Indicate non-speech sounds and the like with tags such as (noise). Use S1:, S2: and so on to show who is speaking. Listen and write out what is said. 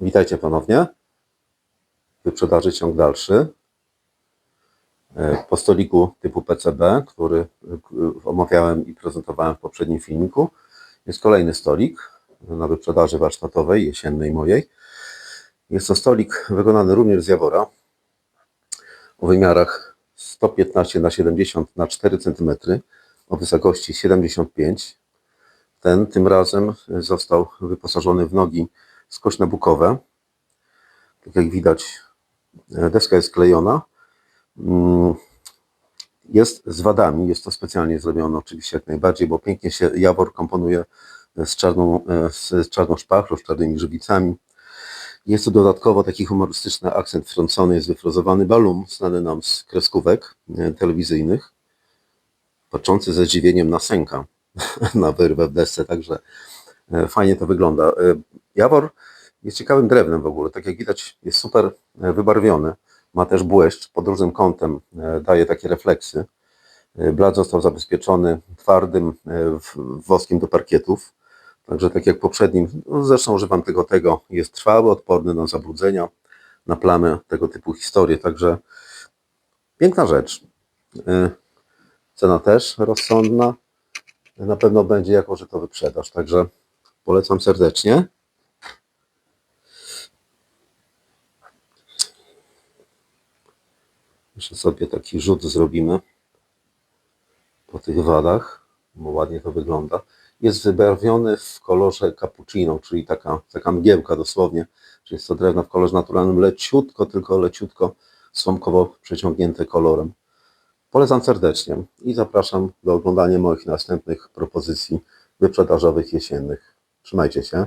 S1: Witajcie ponownie. Wyprzedaży ciąg dalszy. E, Po stoliku typu PCB, który e, omawiałem i prezentowałem w poprzednim filmiku, jest kolejny stolik na wyprzedaży warsztatowej, jesiennej mojej. Jest to stolik wykonany również z Jawora o wymiarach 115 na 70 na 4 cm o wysokości 75 ten tym razem został wyposażony w nogi skośno-bukowe. Tak jak widać, deska jest klejona. Mm, Jest z wadami, jest to specjalnie zrobione oczywiście jak najbardziej, bo pięknie się Jawor komponuje z czarną, z czarną szpachlą, z czarnymi żywicami. Jest tu dodatkowo taki humorystyczny akcent wtrącony, jest wyfrozowany balum znany nam z kreskówek e, telewizyjnych, patrzący ze zdziwieniem na sęka (laughs) na wyrwę w desce, także e, fajnie to wygląda. E, Jawor jest ciekawym drewnem w ogóle, tak jak widać jest super e, wybarwiony, ma też błyszcz, pod różnym kątem e, daje takie refleksy. E, Blat został zabezpieczony twardym e, woskiem do parkietów, także tak jak poprzednim, no zresztą używam tego tego, jest trwały, odporny na zabrudzenia, na plamy, tego typu historie, także piękna rzecz. E, Cena też rozsądna, na pewno będzie jako, że to wyprzedaż. Także polecam serdecznie. Jeszcze sobie taki rzut zrobimy po tych wadach, bo ładnie to wygląda. Jest wybarwiony w kolorze cappuccino, czyli taka, taka mgiełka dosłownie, czyli jest to drewno w kolorze naturalnym, leciutko, tylko leciutko słomkowo przeciągnięte kolorem. Polecam serdecznie i zapraszam do oglądania moich następnych propozycji wyprzedażowych jesiennych. Trzymajcie się.